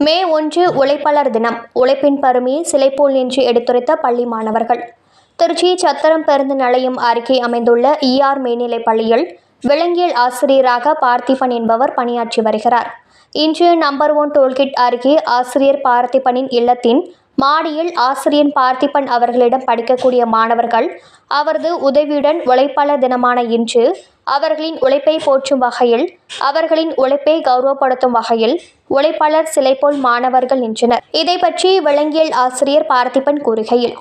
மே ஒன்று உழைப்பாளர் தினம். உழைப்பின் பருமையை சிலை போல் நின்று எடுத்துரைத்த பள்ளி மாணவர்கள். திருச்சி சத்திரம் பேருந்து நிலையம் அருகே அமைந்துள்ள இஆர் மேல்நிலைப் பள்ளியில் விலங்கியல் ஆசிரியராக பார்த்திபன் என்பவர் பணியாற்றி வருகிறார். இன்று நம்பர் ஒன் டோல்கேட் அருகே ஆசிரியர் பார்த்திபனின் இல்லத்தின் மாடியில் ஆசிரியர் பார்த்திபன் அவர்களிடம் படிக்கக்கூடிய மாணவர்கள் அவரது உதவியுடன் உழைப்பாளர் தினமான இன்று அவர்களின் உழைப்பை போற்றும் வகையில் அவர்களின் உழைப்பை கௌரவப்படுத்தும் வகையில் உழைப்பாளர் சிலை போல் மாணவர்கள் நின்றனர். இதை பற்றி விலங்கியல் ஆசிரியர் பார்த்திபன் கூறுகையில்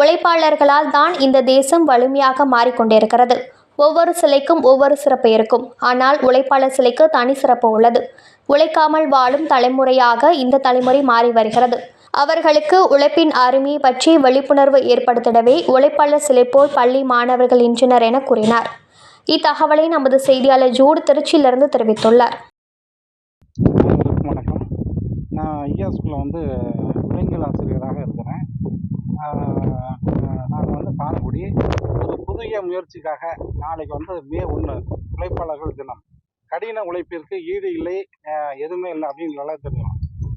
உழைப்பாளர்களால் தான் இந்த தேசம் வலிமையாக மாறிக்கொண்டிருக்கிறது. ஒவ்வொரு சிலைக்கும் ஒவ்வொரு சிறப்பு இருக்கும். ஆனால் உழைப்பாளர் சிலைக்கு தனி சிறப்பு உள்ளது. உழைக்காமல் வாழும் தலைமுறையாக இந்த தலைமுறை மாறி வருகிறது. அவர்களுக்கு உழைப்பின் அருமையை பற்றி விழிப்புணர்வு ஏற்படுத்திடவே உழைப்பாளர் சிலை போல் பள்ளி மாணவர்கள் நின்றனர் என கூறினார். இத்தகவலை நமது செய்தியாளர் ஜோடு திருச்சியிலிருந்து தெரிவித்துள்ளார். வணக்கம். நான் ஐயா ஸ்கூலில் வந்து விலங்கியல் ஆசிரியராக இருக்கிறேன். நாங்கள் வந்து பாலக்குடி. ஒரு புதிய முயற்சிக்காக நாளைக்கு வந்து மே ஒன்று உழைப்பாளர்கள் தினம். கடின உழைப்பிற்கு ஈடு இல்லை எதுவுமே இல்லை அப்படின்னு நல்லா தெரியும்.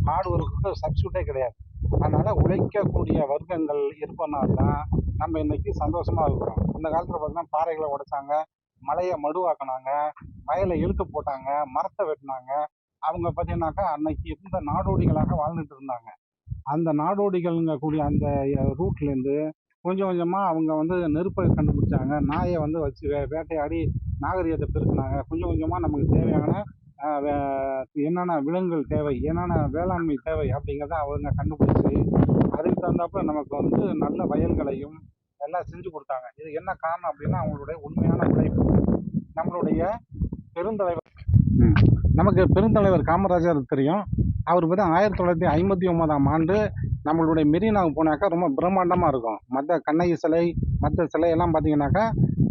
ஹார்ட் ஒர்க்குக்கு சப்ஸ்டியூட்டே கிடையாது. அதனால் உழைக்கக்கூடிய வர்க்கங்கள் இருப்பதனால தான் நம்ம இன்னைக்கு சந்தோஷமாக இருக்கிறோம். இந்த காலத்தில் பார்த்தீங்கன்னா பாறைகளை உடைச்சாங்க மலையை மடுவாக்குனாங்க வயலை இழுத்து போட்டாங்க மரத்தை வெட்டினாங்க. அவங்க பார்த்தீங்கன்னாக்கா அன்னைக்கு இருந்த நாடோடிகளாக வாழ்ந்துட்டு இருந்தாங்க. அந்த நாடோடிகள்ங்க கூடிய அந்த ரூட்லேருந்து கொஞ்சம் கொஞ்சமாக அவங்க வந்து நெருப்பை கண்டுபிடிச்சாங்க. நாயை வந்து வச்சு வே வேட்டையாடி நாகரிகத்தை பெருக்குனாங்க. கொஞ்சம் கொஞ்சமாக நமக்கு தேவையான வே- என்னென்ன விலங்குகள் தேவை என்னென்ன வேளாண்மை தேவை அப்படிங்கிறத அவங்க கண்டுபிடிச்சி அதுக்கு தகுந்தாப்புல நமக்கு வந்து நல்ல வயல்களையும் எல்லாம் செஞ்சு கொடுத்தாங்க. இது என்ன காரணம் அப்படின்னா அவங்களுடைய உண்மையான உழைப்பு. நம்மளுடைய பெருந்தலைவர். நமக்கு பெருந்தலைவர் காமராஜர் தெரியும். அவர் பற்றி ஆயிரத்தி தொள்ளாயிரத்தி ஐம்பத்தி ஒன்பதாம் ஆண்டு நம்மளுடைய மெரினாவுக்கு போனாக்கா ரொம்ப பிரம்மாண்டமாக இருக்கும். மற்ற கண்ணகி சிலை மற்ற சிலையெல்லாம் பார்த்தீங்கன்னாக்கா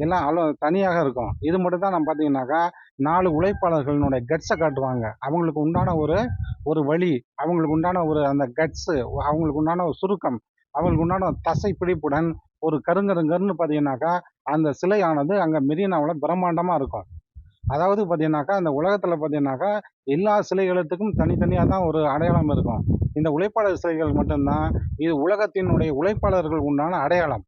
எல்லாம் அவ்வளோ தனியாக இருக்கும். இது மட்டும் தான் நம்ம பார்த்தீங்கன்னாக்கா நாலு உழைப்பாளர்களினுடைய கட்ஸை காட்டுவாங்க. அவங்களுக்கு உண்டான ஒரு ஒரு வழி அவங்களுக்கு உண்டான ஒரு அந்த கட்ஸு அவங்களுக்கு உண்டான ஒரு சுருக்கம் அவங்களுக்கு உண்டான தசை பிடிப்புடன் ஒரு கருங்கருங்கருன்னு பார்த்தீங்கன்னாக்கா அந்த சிலையானது அங்கே மெரினாவில் பிரம்மாண்டமாக இருக்கும். அதாவது பார்த்தீங்கன்னாக்கா அந்த உலகத்தில் பார்த்தீங்கன்னாக்கா எல்லா சிலைகளுக்கும் தனித்தனியாக தான் ஒரு அடையாளம் இருக்கும். இந்த உழைப்பாளர் சிலைகள் மட்டும்தான் இது உலகத்தினுடைய உழைப்பாளர்கள் உண்டான அடையாளம்.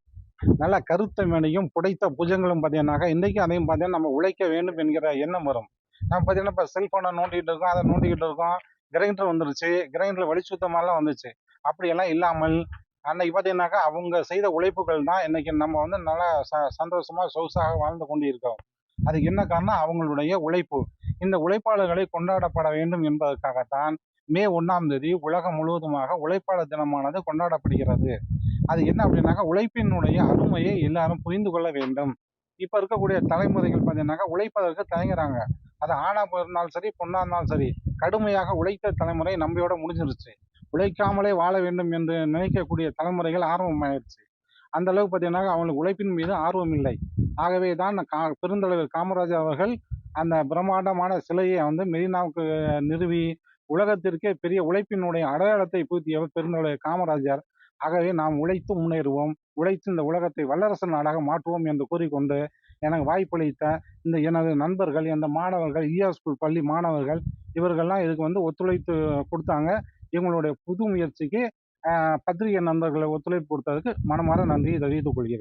நல்ல கருத்த மேனியும் புடைத்த புஜங்களும் பார்த்தீங்கன்னாக்கா இன்றைக்கும் அதையும் பார்த்தீங்கன்னா நம்ம உழைக்க வேண்டும் என்கிற எண்ணம் வரும். நம்ம பார்த்தீங்கன்னா இப்போ செல்ஃபோனை நோண்டிகிட்டு இருக்கோம் அதை நோண்டிக்கிட்டு இருக்கோம் கிரைண்டர் வந்துருச்சு கிரைண்டர் வலி சுத்தமாலாம் வந்துச்சு. அப்படியெல்லாம் இல்லாமல் அன்னைக்கு பார்த்தீங்கன்னாக்கா அவங்க செய்த உழைப்புகள் தான் இன்னைக்கு நம்ம வந்து நல்லா ச சந்தோஷமாக சொகுசாக வாழ்ந்து கொண்டு இருக்கோம் அதுக்கு என்ன காரணம் அவங்களுடைய உழைப்பு. இந்த உழைப்பாளர்களை கொண்டாடப்பட வேண்டும் என்பதற்காகத்தான் மே ஒன்றாம் தேதி உலகம் முழுவதுமாக உழைப்பாளர் தினமானது கொண்டாடப்படுகிறது. அது என்ன அப்படின்னாக்கா உழைப்பினுடைய அருமையை எல்லாரும் புரிந்து கொள்ள வேண்டும். இப்போ இருக்கக்கூடிய தலைமுறைகள் பார்த்தீங்கன்னாக்கா உழைப்பதற்கு தயங்குறாங்க. அது ஆணா இருந்தாலும் சரி பொண்ணா இருந்தாலும் சரி கடுமையாக உழைத்த தலைமுறை நம்மையோட முடிஞ்சிருச்சு. உழைக்காமலே வாழ வேண்டும் என்று நினைக்கக்கூடிய தலைமுறைகள் ஆர்வமாயிருச்சு. அந்த அளவுக்கு பார்த்தீங்கன்னா அவங்களுக்கு உழைப்பின் மீது ஆர்வம் இல்லை. ஆகவே தான் கா பெருந்தலைவர் காமராஜர் அவர்கள் அந்த பிரம்மாண்டமான சிலையை வந்து மெரினாவுக்கு நிறுவி உலகத்திற்கே பெரிய உழைப்பினுடைய அடையாளத்தை பூத்தியவர் பெருந்தலைவர் காமராஜர் ஆகவே நாம் உழைத்து முன்னேறுவோம். உழைத்து இந்த உலகத்தை வல்லரசு நாடாக மாற்றுவோம் என்று கூறிக்கொண்டு எனக்கு வாய்ப்பளித்த இந்த எனது நண்பர்கள் இந்த மாணவர்கள் இஆர் ஸ்கூல் பள்ளி மாணவர்கள் இவர்கள்லாம் இதுக்கு வந்து ஒத்துழைத்து கொடுத்தாங்க. இவங்களுடைய புது முயற்சிக்கு பத்திரிகை நண்பர்களை ஒத்துழைப்பு கொடுத்ததுக்கு மனமார நன்றியை தெரிவித்துக் கொள்கிறேன்.